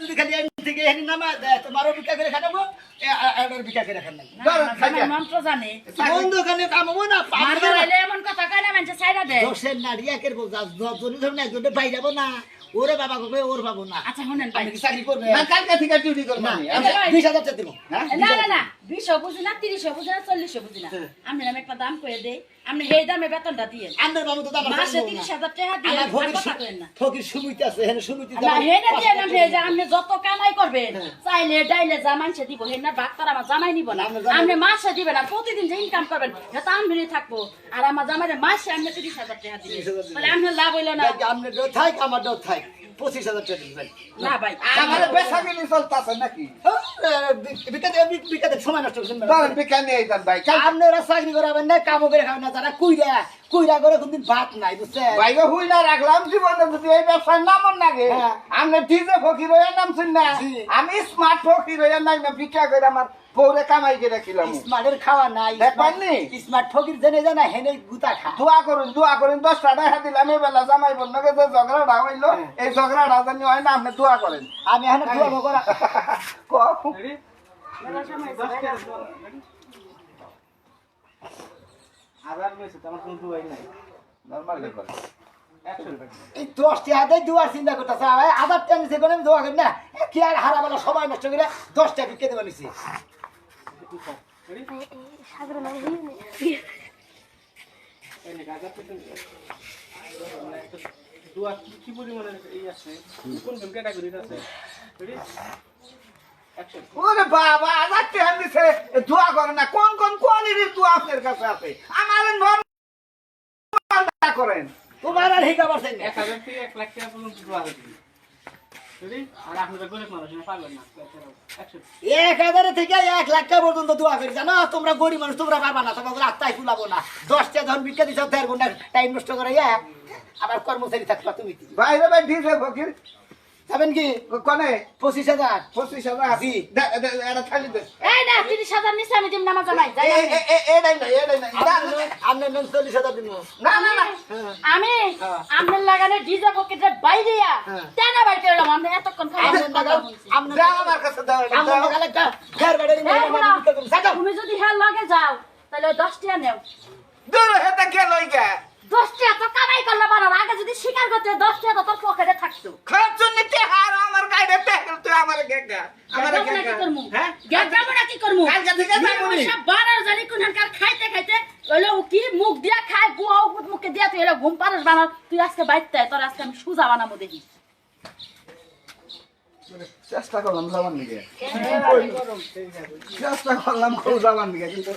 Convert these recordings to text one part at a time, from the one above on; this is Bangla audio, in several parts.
যদি খালি এখান থেকে এখানে নামা তোমারও বিকা করে খাটাবো এটার বিকা করে খান মন্ত্র জানে। বন্ধু খালি কামাবো না মারবার হইলে এমন কথা কয় না মানুষে ছাইরা দেয় দশের নারী একের বউ যতনি ধরুন একজনে পাই যাব না ওরে বাবা কবে ওর বাবু না। আচ্ছা শুনেন ভাই। চাকরি করবে? না কালকে থেকে ডিউটি করব না আমি। টাকা দেবো। হ্যাঁ? না না না বিশও বুঝি না তিরিশও বুঝি না চল্লিশও বুঝি না। আপনি আমি একটা দাম করে দেই। আপনি সেই দামে বেতনটা দিয়ে আন্দার বাবু তো আমার মাসে তিরিশ হাজার টাকা দিয়ে আমার আর ফকির কথা কইেন না। ফকির সুমিতে আছে হেন সুমিতে না হেনে দিয়ে না যে আপনি যত কামাই করবেন চাইলে ডাইলে মানছে দিব হেনা ভাগ তার আমার জামাই নিব না। জামাই- আপনি মাসে দিবেন প্রতিদিন যে ইনকাম করবেন সেটা আমি থাকব। আর আমার জামাইরে মাসে আপনি তিরিশ হাজার টাকা দিবেন। 30,000 দিবেন। তাহলে আপনার লাভ হইল না। আপনার থাক আমার থাক। পঁচিশ হাজার টাকা দিবেন। না ভাই আমার বেচা কিনি চলতেছে নাকি? বিকাতে বিকাতে সময় নষ্ট করছেন ধরেন বিকা নিয়ে যান ভাই। কাল আপনারা চাকরি করাবেন না কামও করে খাবেন না যারা কুইরা কুইরা করে কোনদিন ভাত নাই বুঝছেন? বাইরে হুই না রাখলাম জীবনে যদি এই ব্যবসায় নামন লাগে। আমি ডিজে ফকির হয়ে নামছেন না। জি। আমি স্মার্ট ফকির নাই না ভিক্ষা করে আমার পৌরে কামাই করে রাখিলাম। স্মার্টের খাওয়া নাই দেখবাননি? স্মার্ট ফকির জেনে জানা হেনে গুতা খা দোয়া করুন দোয়া করুন দশটা টাকা দিলাম এই বেলা জামাই নাকি যে ঝগড়াটা হইল হ্যাঁ। এই ঝগড়াটা জানি হয় না আপনি দোয়া করেন। আমি এখন দুয়া করা ক- নরমালি করেন। এই দশটি হাতে দুয়ার চিন্তা করতেছে আধার টান নিছে কোনো দোয়া করি না কি আর হারা বেলা সময় নষ্ট করে দশটা বিকে নিছি ওরে বাবা আজাদ টেহার দিছে দোয়া করে না কোন কোন কোয়ালিটির দোয়া আপনার কাছে আছে আমার নরমাল করেন তোমার আর হিকা পারছেন না এক হাজার থেকে এক লাখ টাকা পর্যন্ত দোয়া হবে এক হাজারের থেকে এক লাখ টাকা পর্যন্ত দোয়া করি জানো? তোমরা গরিব মানুষ তোমরা পাবা না তোমাকে রাস্তায় ফুলাবো না। দশটা ধন বিকে দিচ্ছ দেড় ঘণ্টা টাইম নষ্ট করে আবার কর্মচারী থাকবা তুমি। ভাই ভাই ডিজে ফকির। যাবেন কি? কনে? পঁচিশ হাজার। পঁচিশ হাজার। এটা খালি এই না তিরিশ হাজার নিচে আমি দিম না আমার জামাই। যাই এ- আপনি। এ- এ- এটাই না এটাই না দা- আপনার নেন চল্লিশ হাজার দিন না না না। আমি। আপনার লাগালে ডিজে পকেটের বাইরে। টানা এলাম আপনি এতক্ষণ আমার কাছে দাও এটা দাও। তুমি যদি হ্যাঁ লগে যাও তাহলে দশ টাকা নেও। দূর হেতে দশ টাকা তো কামাই করলে পারো আগে যদি স্বীকার করতে দশ টাকা তো তোর পকেটে থাকতো খরচ নিতে হার আমার গাড়ি তেল তুই আমার গেগা আমার যাব না কি গেগা করমু? হ্যাঁ গ্যাস যাব না কি করমু? কালকে থেকে যাব নি। সব বানার জানি কোনখানকার খাইতে খাইতে ওইলো কি মুখ দিয়া খায় গুয়া উপর মুখে দিয়া তুই এলো ঘুম পারস বানাও তুই আজকে বাইতে তোর আজকে আমি সুজা বানাবো দেখি। চেষ্টা করলাম যাবার দিকে। চেষ্টা করলাম খুব যাবার দিকে কিন্তু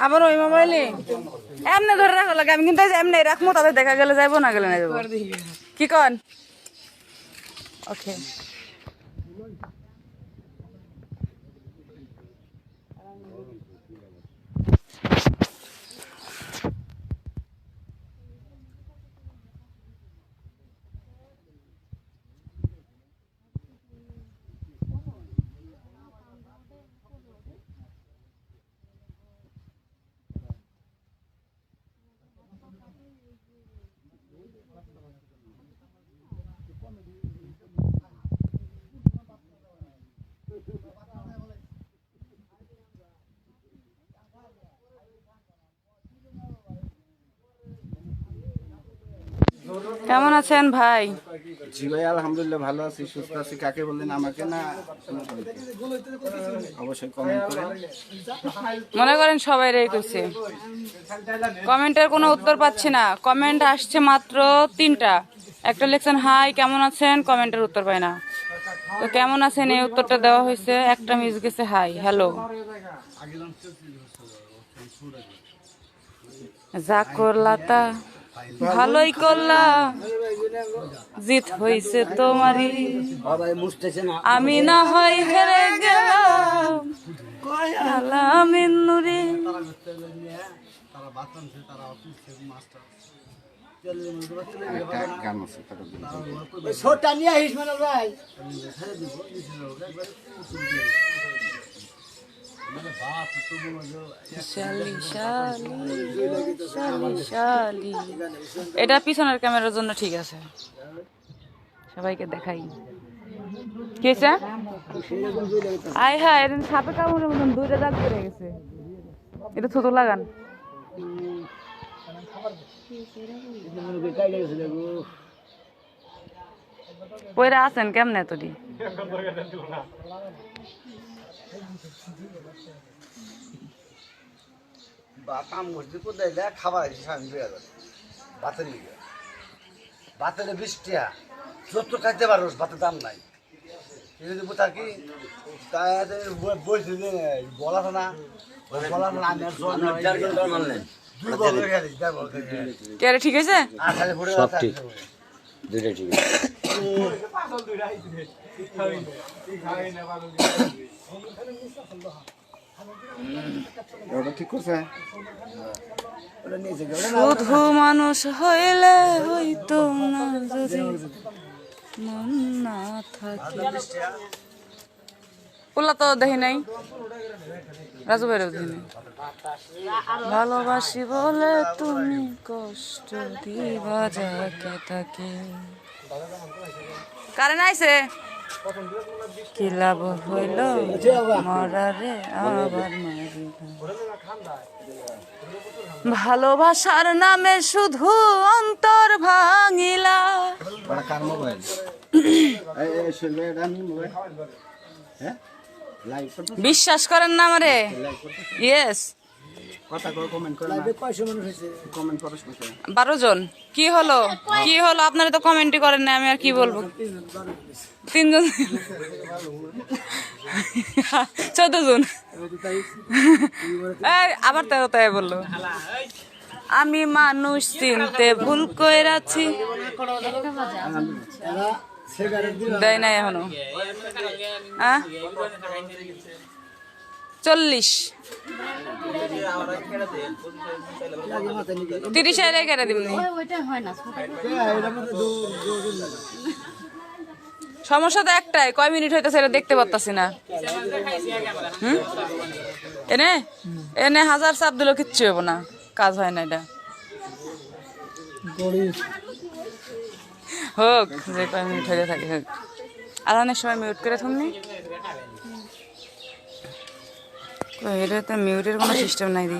আবার ওই মোবাইলে? এমনি ধরে রাখো লাগে আমি কিন্তু এমনি রাখব তাদের দেখা গেলে যাইবো না গেলে না যাব কি কন? ওকে। কেমন আছেন ভাই? জি ভাই আলহামদুলিল্লাহ ভালো আছি সুস্থ আছি। কাকে বললেন আমাকে না? অবশ্যই কমেন্ট করেন। মনে করেন সবাই রে করছে কমেন্টের কোনো উত্তর পাচ্ছি না। কমেন্ট আসছে মাত্র তিনটা। একটা লিখছেন হাই কেমন আছেন? কমেন্টের উত্তর পাই না। তো কেমন আছেন? এই উত্তরটা দেওয়া হয়েছে। একটা মিস গেছে হাই হ্যালো যা করলা তা ভালোই করলা। জিত হইছে তোমারই। আমি না হয় হেরে গেলাম। ছোটটা নিয়ে আহিস মানে ভাই। এটা পিছনের ক্যামেরার জন্য ঠিক আছে। সবাইকে দেখাই। কি আয় হ্যাঁ এদিন সাপে কামড়ের মতন দুইটা দাগ পড়ে গেছে। এটা ছোট লাগান। পয়রা আছেন কেমনে তোরি কাম কোথায় খাবার এসে আমি দুই হাজার ভাতের লিগে। ভাতের বৃষ্টিয়া যত খাইতে পারো ভাতের দাম নাই। যদি বলছি যে বলা না না আমি খেলি। কে রে, ঠিক আছে। দুইটা ঠিক আছে শুধু মানুষ হইলে হইতো না যদি মন না থাকে। ওলা তো দেখি নাই রাজু ভাইরাও দেখি নাই ভালোবাসি বলে তুমি কষ্ট দিবা যাকে তাকে কারেন্ট আইছে কি লাভ হইল মরারে আবার ভালোবাসার নামে শুধু অন্তর ভাঙিলা কার মোবাইল বিশ্বাস করেন না আমারে? ইয়েস বারো জন। কি হলো? কি হলো? আপনারা তো কমেন্টই করেন না আমি আর কি বলব? তিনজন। চোদ্দ জন। আবার তেরো তাই বলল। আমি মানুষ চিনতে ভুল করে কইরাছি দেয় নাই এখনও। হ্যাঁ? চল্লিশ। তিরিশ হাজার কেটে সমস্যা তো একটাই, কয় মিনিট হইতেছে এটা দেখতে পারতাছি না? এনে? এনে হাজার চাপ দিলেও কিচ্ছু হব না, কাজ হয় না এটা। হোক, যে কয় মিনিট হয়ে থাকে, হোক। আধানের সময় মিউট করে থামনি এটা তো মিউটের কোনো সিস্টেম নাই দি